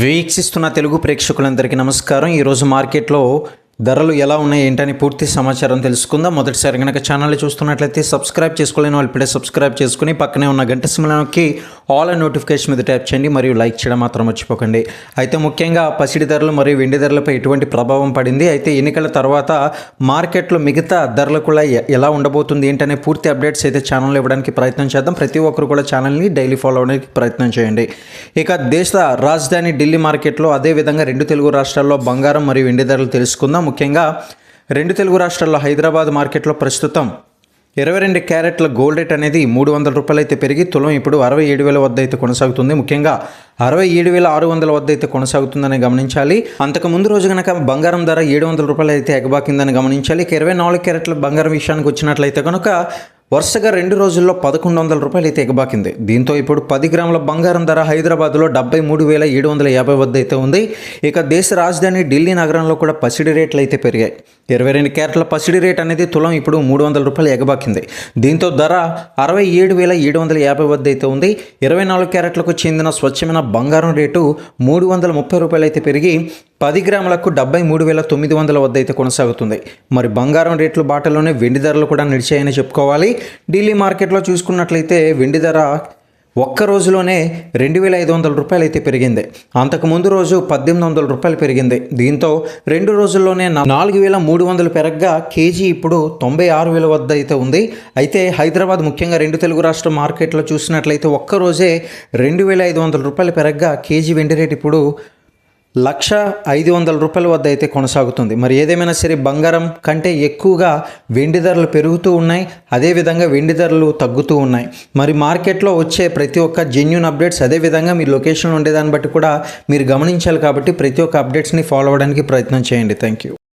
వీక్షిస్తున్న తెలుగు ప్రేక్షకులందరికీ నమస్కారం. ఈరోజు మార్కెట్లో ధరలు ఎలా ఉన్నాయి ఏంటని పూర్తి సమాచారం తెలుసుకుందాం. మొదటిసారి కనుక ఛానల్ చూస్తున్నట్లయితే సబ్స్క్రైబ్ చేసుకోలేని వాళ్ళు ఇప్పుడే సబ్స్క్రైబ్ చేసుకుని పక్కనే ఉన్న గంట సిమ్లకి ఆల్ అండ్ నోటిఫికేషన్ మీద ట్యాప్ చేయండి మరియు లైక్ చేయడం మాత్రం మర్చిపోకండి. అయితే ముఖ్యంగా పసిడి ధరలు మరియు వెండి ధరలపై ఎటువంటి ప్రభావం పడింది? అయితే ఎన్నికల తర్వాత మార్కెట్లో మిగతా ధరలు కూడా ఎలా ఉండబోతుంది ఏంటనే పూర్తి అప్డేట్స్ అయితే ఛానల్లో ఇవ్వడానికి ప్రయత్నం చేద్దాం. ప్రతి ఒక్కరు కూడా ఛానల్ని డైలీ ఫాలో అవడానికి ప్రయత్నం చేయండి. ఇక దేశ రాజధాని ఢిల్లీ మార్కెట్లో అదేవిధంగా రెండు తెలుగు రాష్ట్రాల్లో బంగారం మరియు వెండి ధరలు తెలుసుకుందాం. ముఖ్యంగా రెండు తెలుగు రాష్ట్రాల్లో హైదరాబాద్ మార్కెట్లో ప్రస్తుతం ఇరవై రెండు క్యారెట్ల గోల్డ్ రేట్ అనేది మూడు వందల రూపాయలు అయితే పెరిగి తులం ఇప్పుడు అరవై ఏడు వేల వద్ద అయితే కొనసాగుతుంది. ముఖ్యంగా అరవై ఏడు వేల ఆరు వందల వద్ద అయితే కొనసాగుతుందని గమనించాలి. అంతకు ముందు రోజు కనుక బంగారం ధర ఏడు వందల రూపాయలు అయితే ఎగబాకిందని గమనించాలి. ఇక ఇరవై నాలుగు క్యారెట్ల బంగారం విషయానికి వచ్చినట్లయితే కనుక వరుసగా రెండు రోజుల్లో పదకొండు వందల రూపాయలు అయితే ఎగబాకింది. దీంతో ఇప్పుడు పది గ్రాముల బంగారం ధర హైదరాబాద్లో డెబ్బై మూడు వేల ఏడు వందల యాభై వద్ద అయితే ఉంది. ఇక దేశ రాజధాని ఢిల్లీ నగరంలో కూడా పసిడి రేట్లు అయితే పెరిగాయి. ఇరవై రెండు క్యారెట్ల పసిడి రేట్ అనేది తులం ఇప్పుడు మూడు వందల రూపాయలు ఎగబాకింది. దీంతో ధర అరవై ఏడు వేల ఏడు వందల యాభై వద్ద అయితే ఉంది. ఇరవై నాలుగు క్యారెట్లకు చెందిన స్వచ్ఛమైన బంగారం రేటు మూడు వందల ముప్పై రూపాయలు అయితే పెరిగి పది గ్రాములకు డెబ్బై మూడు వేల తొమ్మిది వందల వద్ద అయితే కొనసాగుతుంది. మరి బంగారం రేట్లు బాటలోనే వెండి ధరలు కూడా నిలిచాయని చెప్పుకోవాలి. ఢిల్లీ మార్కెట్లో చూసుకున్నట్లయితే వెండి ధర ఒక్క రోజులోనే రెండు వేల ఐదు వందల రూపాయలు అయితే పెరిగింది. అంతకు ముందు రోజు పద్దెనిమిది వందల రూపాయలు పెరిగింది. దీంతో రెండు రోజుల్లోనే నాలుగు వేల మూడు వందలు పెరగ్గా కేజీ ఇప్పుడు తొంభై ఆరు వేల వద్ద అయితే ఉంది. అయితే హైదరాబాద్ ముఖ్యంగా రెండు తెలుగు రాష్ట్ర మార్కెట్లో చూసినట్లయితే ఒక్క రోజే రెండు వేల ఐదు వందల రూపాయలు పెరగ్గా కేజీ వెండి రేటు ఇప్పుడు లక్ష ఐదు వందల రూపాయల వద్ద అయితే కొనసాగుతుంది. మరి ఏదేమైనా సరే బంగారం కంటే ఎక్కువగా వెండి ధరలు పెరుగుతూ ఉన్నాయి. అదేవిధంగా వెండి ధరలు తగ్గుతూ ఉన్నాయి. మరి మార్కెట్లో వచ్చే ప్రతి ఒక్క జెన్యున్ అప్డేట్స్ అదేవిధంగా మీ లొకేషన్ ఉండేదాన్ని బట్టి కూడా మీరు గమనించాలి కాబట్టి ప్రతి ఒక్క అప్డేట్స్ని ఫాలో అవ్వడానికి ప్రయత్నం చేయండి. Thank you